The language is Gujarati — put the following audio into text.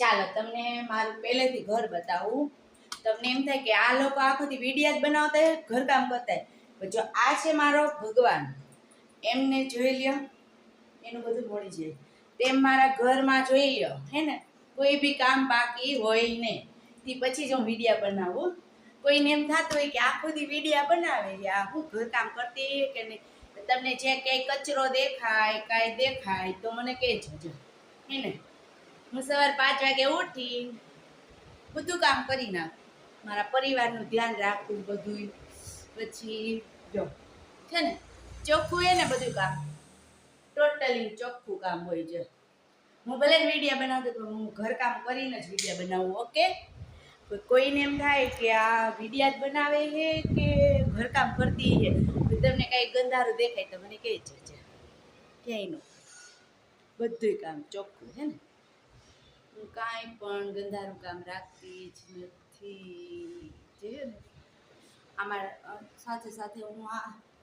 ચાલો, તમને મારું પહેલેથી ઘર બતાવું. તમને એમ થાય કે આ લોકો આખોથી વિડીયા જ બનાવતા હોય, ઘરકામ કરતા હોય. જો આ છે મારો ભગવાન, એમને જોઈ લ્યો, એનું બધું મળી જાય. તેમ મારા ઘરમાં જોઈ લ્યો, હે ને? કોઈ બી કામ બાકી હોય ને તે પછી જ હું વિડીયા બનાવું. કોઈને એમ થતું હોય કે આખો દી વિડીયા બનાવે આ હું ઘરકામ કરતી કે નહીં? તમને જે કંઈ કચરો દેખાય, કાંઈ દેખાય, તો મને કહેજો હે ને? હું સવાર પાંચ વાગે ઉઠી, બધું કામ કરી નાખું. મારા પરિવારનું ધ્યાન રાખું બધું પછી જો, છે ને, ચોખ્ખું હોય ને બધું કામ. ટોટલી ચોખ્ખું કામ હોય છે. હું ભલે વિડીયા બનાવતો તો હું ઘરકામ કરીને જ વિડીયા બનાવું, ઓકે? કોઈને એમ થાય કે આ વિડીયા જ બનાવે છે કે ઘરકામ કરતી છે? તમને કાંઈ ગંધારું દેખાય તો મને કહી જજે ક્યાંયનું? બધુંય કામ ચોખ્ખું, છે ને? કાંઈ પણ ગંધારું કામ રાખતી જ નથી. જોઈએ ને આમાં સાથે સાથે હું આ